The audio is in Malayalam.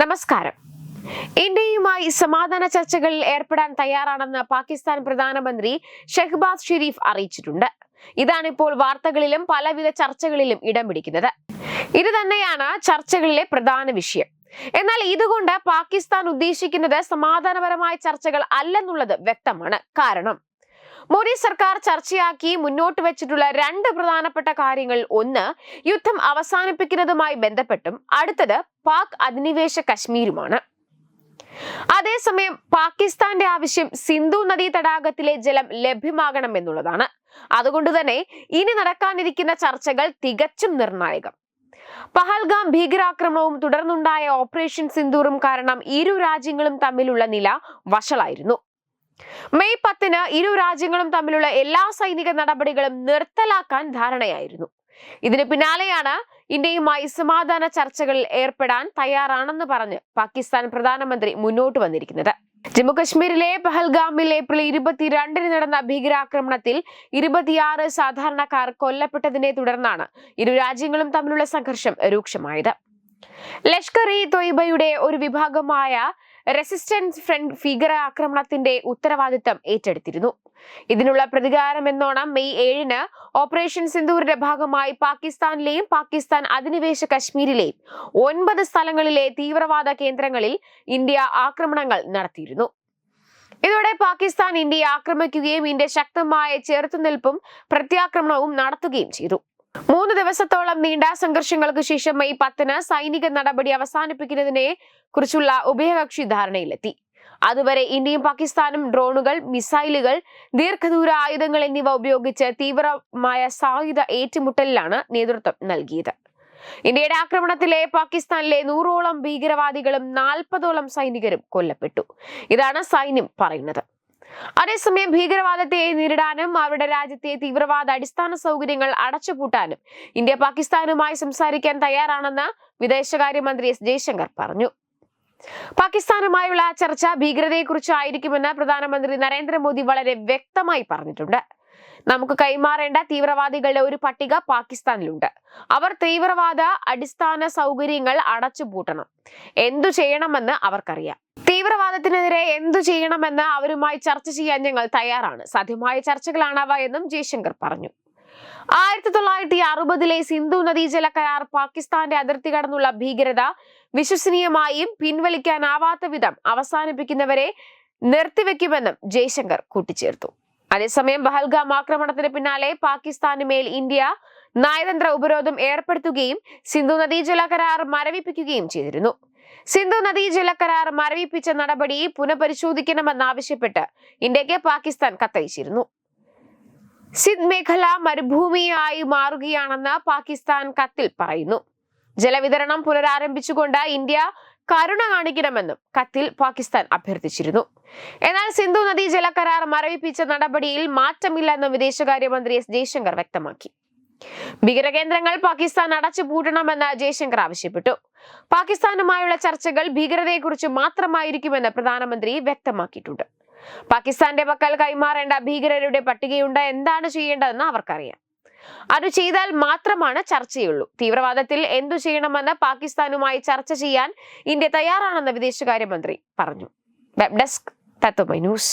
നമസ്കാരം. ഇന്ത്യയുമായി സമാധാന ചർച്ചകളിൽ ഏർപ്പെടാൻ തയ്യാറാണെന്ന് പാകിസ്ഥാൻ പ്രധാനമന്ത്രി ഷെഹ്ബാസ് ഷെരീഫ് അറിയിച്ചിട്ടുണ്ട്. ഇതാണിപ്പോൾ വാർത്തകളിലും പലവിധ ചർച്ചകളിലും ഇടം പിടിക്കുന്നത് ഇത് തന്നെയാണ് ചർച്ചകളിലെ പ്രധാന വിഷയം. എന്നാൽ ഇതുകൊണ്ട് പാകിസ്ഥാൻ ഉദ്ദേശിക്കുന്നത് സമാധാനപരമായ ചർച്ചകൾ അല്ലെന്നുള്ളത് വ്യക്തമാണ്. കാരണം മോദി സർക്കാർ ചർച്ചയാക്കി മുന്നോട്ട് വെച്ചിട്ടുള്ള രണ്ട് പ്രധാനപ്പെട്ട കാര്യങ്ങൾ. ഒന്ന് യുദ്ധം അവസാനിപ്പിക്കുന്നതുമായി ബന്ധപ്പെട്ടും അടുത്തത് പാക് അധിനിവേശ കശ്മീരുമാണ്. അതേസമയം പാകിസ്ഥാന്റെ ആവശ്യം സിന്ധു നദീ തടാകത്തിലെ ജലം ലഭ്യമാകണം എന്നുള്ളതാണ്. അതുകൊണ്ട് തന്നെ ഇനി നടക്കാനിരിക്കുന്ന ചർച്ചകൾ തികച്ചും നിർണായകം. പഹൽഗാം ഭീകരാക്രമണവും തുടർന്നുണ്ടായ ഓപ്പറേഷൻ സിന്ദൂറും കാരണം ഇരു രാജ്യങ്ങളും തമ്മിലുള്ള നില വഷളായിരുന്നു. മെയ് പത്തിന് ഇരു രാജ്യങ്ങളും തമ്മിലുള്ള എല്ലാ സൈനിക നടപടികളും നിർത്തലാക്കാൻ ധാരണയായിരുന്നു. ഇതിന് പിന്നാലെയാണ് ഇന്ത്യയുമായി സമാധാന ചർച്ചകളിൽ ഏർപ്പെടാൻ തയ്യാറാണെന്ന് പറഞ്ഞ് പാകിസ്ഥാൻ പ്രധാനമന്ത്രി മുന്നോട്ട് വന്നിരിക്കുന്നത്. ജമ്മുകശ്മീരിലെ പഹൽഗാമിൽ ഏപ്രിൽ ഇരുപത്തിരണ്ടിന് നടന്ന ഭീകരാക്രമണത്തിൽ ഇരുപത്തിയാറ് സാധാരണക്കാർ കൊല്ലപ്പെട്ടതിനെ തുടർന്നാണ് ഇരു രാജ്യങ്ങളും തമ്മിലുള്ള സംഘർഷം രൂക്ഷമായത്. ലഷ്കർ ഇ തൊയ്ബയുടെ ഒരു വിഭാഗമായ റെസിസ്റ്റൻസ് ഫ്രണ്ട് ഭീകര ആക്രമണത്തിന്റെ ഉത്തരവാദിത്തം ഏറ്റെടുത്തിരുന്നു. ഇതിനുള്ള പ്രതികാരം എന്നോണം മെയ് ഏഴിന് ഓപ്പറേഷൻ സിന്ധൂരിന്റെ ഭാഗമായി പാകിസ്ഥാനിലെയും പാകിസ്ഥാൻ അധിനിവേശ കശ്മീരിലെയും ഒൻപത് സ്ഥലങ്ങളിലെ തീവ്രവാദ കേന്ദ്രങ്ങളിൽ ഇന്ത്യ ആക്രമണങ്ങൾ നടത്തിയിരുന്നു. ഇതോടെ പാകിസ്ഥാൻ ഇന്ത്യയെ ആക്രമിക്കുകയും ഇന്ത്യ ശക്തമായ ചെറുത്തുനിൽപ്പും പ്രത്യാക്രമണവും നടത്തുകയും ചെയ്തു. മൂന്ന് ദിവസത്തോളം നീണ്ട സംഘർഷങ്ങൾക്ക് ശേഷം മെയ് പത്തിന് സൈനിക നടപടി അവസാനിപ്പിക്കുന്നതിനെ കുറിച്ചുള്ള ഉഭയകക്ഷി ധാരണയിലെത്തി. അതുവരെ ഇന്ത്യയും പാകിസ്ഥാനും ഡ്രോണുകൾ മിസൈലുകൾ ദീർഘദൂര ആയുധങ്ങൾ എന്നിവ ഉപയോഗിച്ച് തീവ്രമായ സായുധ ഏറ്റുമുട്ടലിലാണ് നേതൃത്വം നൽകിയത്. ഇന്ത്യയുടെ ആക്രമണത്തിലെ പാകിസ്ഥാനിലെ നൂറോളം ഭീകരവാദികളും നാൽപ്പതോളം സൈനികരും കൊല്ലപ്പെട്ടു. ഇതാണ് സൈന്യം പറയുന്നത്. അതേസമയം ഭീകരവാദത്തെ നേരിടാനും അവരുടെ രാജ്യത്തെ തീവ്രവാദ അടിസ്ഥാന സൗകര്യങ്ങൾ അടച്ചുപൂട്ടാനും ഇന്ത്യ പാകിസ്ഥാനുമായി സംസാരിക്കാൻ തയ്യാറാണെന്ന് വിദേശകാര്യമന്ത്രി എസ് ജയശങ്കർ പറഞ്ഞു. പാകിസ്ഥാനുമായുള്ള ചർച്ച ഭീകരതയെക്കുറിച്ചായിരിക്കുമെന്ന് പ്രധാനമന്ത്രി നരേന്ദ്രമോദി വളരെ വ്യക്തമായി പറഞ്ഞിട്ടുണ്ട്. നമുക്ക് കൈമാറേണ്ട തീവ്രവാദികളുടെ ഒരു പട്ടിക പാകിസ്ഥാനിലുണ്ട്. അവർ തീവ്രവാദ അടിസ്ഥാന സൗകര്യങ്ങൾ അടച്ചുപൂട്ടണം. എന്തു ചെയ്യണമെന്ന് അവർക്കറിയാം. തീവ്രവാദത്തിനെതിരെ എന്തു ചെയ്യണമെന്ന് അവരുമായി ചർച്ച ചെയ്യാൻ ഞങ്ങൾ തയ്യാറാണ്. സാധ്യമായ ചർച്ചകളാണവ എന്നും ജയശങ്കർ പറഞ്ഞു. ആയിരത്തി തൊള്ളായിരത്തി അറുപതിലെ സിന്ധു നദീജല കരാർ പാകിസ്ഥാന്റെ അതിർത്തി കടന്നുള്ള ഭീകരത വിശ്വസനീയമായും പിൻവലിക്കാനാവാത്ത വിധം അവസാനിപ്പിക്കുന്നവരെ നിർത്തിവെക്കുമെന്നും ജയശങ്കർ കൂട്ടിച്ചേർത്തു. അതേസമയം ബഹൽഗാം ആക്രമണത്തിന് പിന്നാലെ പാകിസ്ഥാന് മേൽ ഇന്ത്യ നയതന്ത്ര ഉപരോധം ഏർപ്പെടുത്തുകയും സിന്ധു നദീജല കരാർ മരവിപ്പിക്കുകയും ചെയ്തിരുന്നു. സിന്ധു നദീജല കരാർ മരവിപ്പിച്ച നടപടി പുനഃപരിശോധിക്കണമെന്നാവശ്യപ്പെട്ട് ഇന്ത്യയ്ക്ക് പാകിസ്ഥാൻ കത്തയച്ചിരുന്നു. സിന്ധ് മേഖല മരുഭൂമിയായി മാറുകയാണെന്ന് പാകിസ്ഥാൻ കത്തിൽ പറയുന്നു. ജലവിതരണം പുനരാരംഭിച്ചുകൊണ്ട് ഇന്ത്യ കരുണ കാണിക്കണമെന്നും കത്തിൽ പാകിസ്ഥാൻ അഭ്യർത്ഥിച്ചിരുന്നു. എന്നാൽ സിന്ധു നദീ ജലക്കരാർ മരവിപ്പിച്ച നടപടിയിൽ മാറ്റമില്ലെന്നും വിദേശകാര്യമന്ത്രി എസ് ജയശങ്കർ വ്യക്തമാക്കി. ഭീകരകേന്ദ്രങ്ങൾ പാകിസ്ഥാൻ അടച്ചുപൂട്ടണമെന്ന് ജയശങ്കർ ആവശ്യപ്പെട്ടു. പാകിസ്ഥാനുമായുള്ള ചർച്ചകൾ ഭീകരതയെക്കുറിച്ച് മാത്രമായിരിക്കുമെന്ന് പ്രധാനമന്ത്രി വ്യക്തമാക്കിയിട്ടുണ്ട്. പാകിസ്ഥാന്റെ പക്കൽ കൈമാറേണ്ട ഭീകരരുടെ പട്ടികയുണ്ട് എന്താണ് ചെയ്യേണ്ടതെന്ന് അവർക്കറിയാം. അത് ചെയ്താൽ മാത്രമാണ് ചർച്ചയുള്ളൂ. തീവ്രവാദത്തിൽ എന്തു ചെയ്യണമെന്ന് പാകിസ്ഥാനുമായി ചർച്ച ചെയ്യാൻ ഇന്ത്യ തയ്യാറാണെന്ന് വിദേശകാര്യമന്ത്രി പറഞ്ഞു. Web desk Tatwamayi news